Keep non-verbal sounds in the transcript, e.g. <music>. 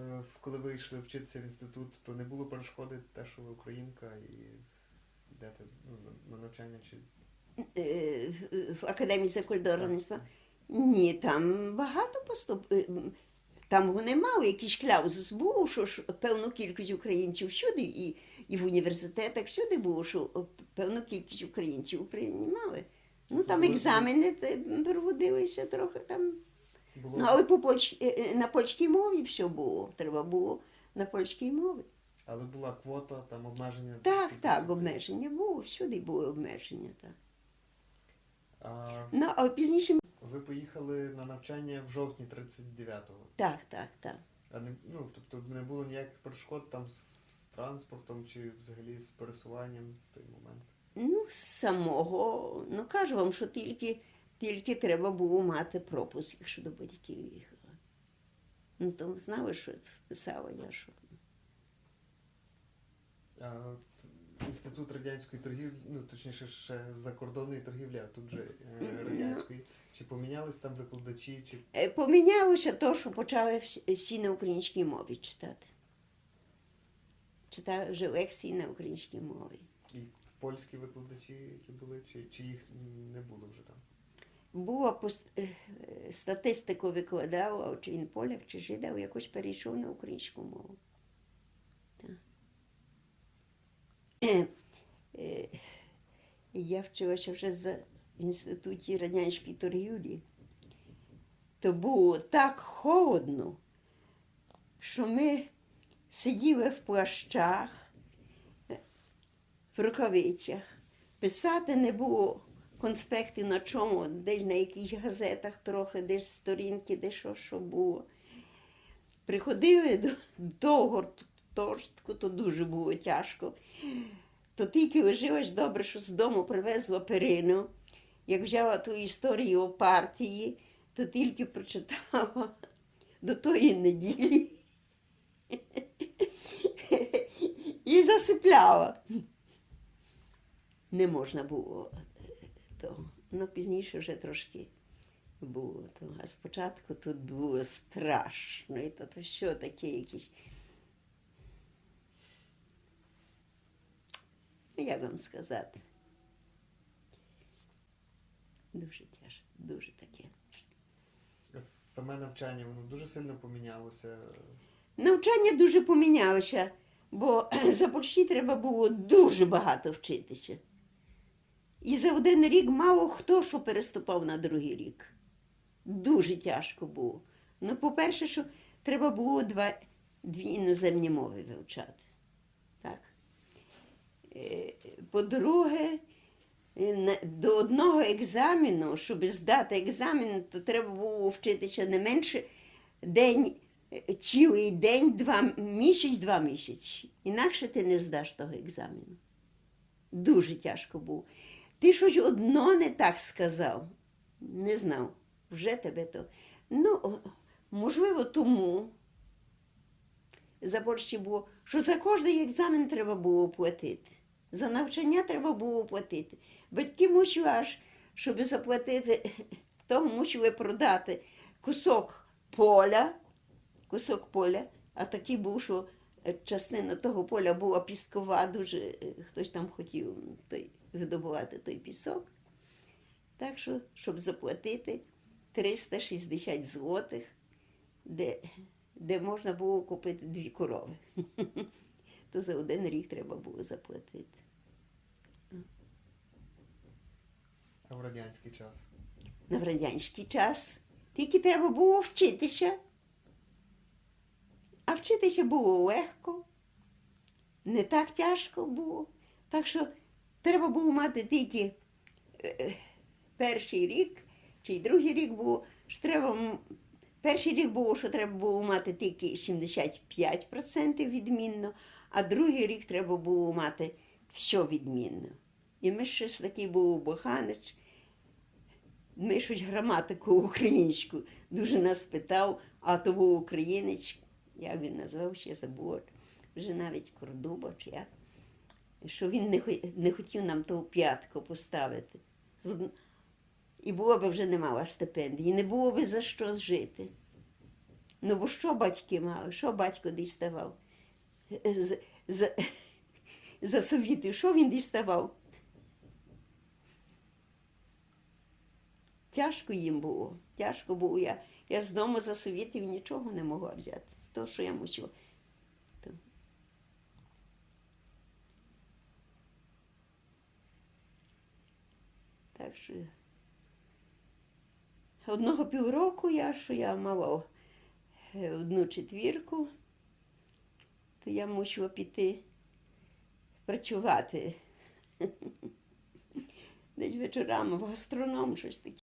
Е, Коли ви йшли вчитися в інститут, то не було перешкоди те, що ви українка і йдете ну, на- на навчання чи Е, в академії закордонництва. Ні, там багато поступ. е, Там вони мали якийсь кляузус був, що ж певну кількість українців всюди, і, і в університетах всюди було, що певну кількість українців в Україні мали. Ну там Тобто екзамени проводилися трохи там. Було Ну, але по польськ... е, е, на польській мові все було. Треба було на польській мові. але була квота, там обмеження. Так, так, обмеження було, всюди були обмеження. Так. А Ну, а пізніше ви поїхали на навчання в жовтні 39-го. так, так, так. А не, ну, тобто не було ніяких перешкод там з транспортом чи взагалі з пересуванням в той момент. Ну, з самого, ну кажу вам, що тільки, тільки треба було мати пропуск, якщо до батьків їхала. Ну, то знали, що писала я, що. А інститут радянської торгівлі, ну точніше ще закордонної торгівлі, а тут же е, радянської. Чи помінялись там викладачі, чи Е, Помінялося то, що почали всі на українській мові читати. Читали вже лекції на українській мові. і польські викладачі, які були, чи, чи їх не було вже там? Пос- е, статистику викладав, чи він поляк, чи жидав, якось перейшов на українську мову. Е, е, Я вчилася вже за інституті радянської торгівлі. То було так холодно, що ми сиділи в плащах, в рукавицях. Писати не було конспектів на чому, десь на якихось газетах трохи, десь сторінки, де що, що було. Приходили до, до гуртожитку, то дуже було тяжко. То тільки лишилось добре, що з дому привезла перину. Як взяла ту історію о партії, то тільки прочитала <laughs> до тої неділі <laughs> і засипляла. Не можна було то. Ну, пізніше вже трошки було. То. А спочатку тут було страшно. І то, то що таке якісь. Ну, як вам сказати? Дуже тяжко, дуже таке. Саме навчання воно дуже сильно помінялося. Навчання дуже помінялося, бо <clears throat> за Польщі треба було дуже багато вчитися. І за один рік мало хто що переступав на другий рік. Дуже тяжко було. Ну, по-перше, що треба було два, дві іноземні мови вивчати. Так. Е, По-друге, е, до одного екзамену, щоб здати екзамен, то треба було вчитися не менше день, е, цілий день, два, місяць, два місяці. Інакше ти не здаш того екзамену. Дуже тяжко було. Ти щось одно не так сказав, не знав, вже тебе то. Ну, можливо, тому. За Польщі було, що за кожний екзамен треба було платити. За навчання треба було платити. Батьки мусили аж, щоб заплатити, то мусили продати кусок поля, кусок поля, а такий був, що частина того поля була піскова, дуже е, хтось там хотів той, видобувати той пісок. Так що, щоб заплатити 360 злотих, де, де можна було купити дві корови. <laughs> То за один рік треба було заплатити. А в радянський час. На в радянський час тільки треба було вчитися. А вчитися було легко, не так тяжко було. Так що треба було мати тільки е, перший рік, чи другий рік було, що треба. Перший рік було, що треба було мати тільки 75% відмінно, а другий рік треба було мати все відмінно. І ми ще ж такий був Боханич, ми щось граматику українську дуже нас питав, а то був українець, як він назвав, ще забув, вже навіть Кордуба чи як, що він не, не хотів нам того п'ятку поставити. І було б вже не мала стипендії, не було б за що жити. Ну, бо що батьки мали? Що батько діставав? З, з, за совітів, що він діставав? Тяжко їм було. Тяжко було. Я, я з дому за совітів нічого не могла взяти. То, що я мусила. То. Так одного півроку я, що я мала е, одну четвірку, то я мусила піти працювати. <laughs> Десь вечорами в гастроном щось таке.